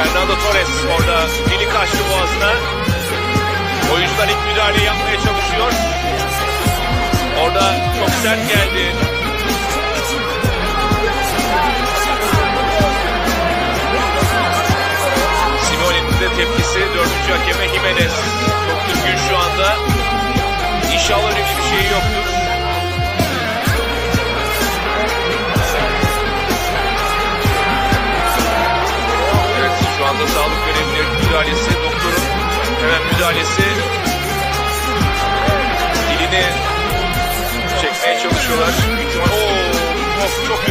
anda dili kaçtı boğazına. Oyuncular ilk müdahale yapmaya çalışıyor. Orada çok sert geldi. Simone'nin de tepkisi dördüncü hakeme Jimenez. Çok düzgün şu anda. İnşallah öyle bir şey yoktur. Anda sağlık görevlilerinin müdahalesi, doktorun hemen müdahalesi dilini çekmeye çalışıyorlar. Büyük ihtimal- çok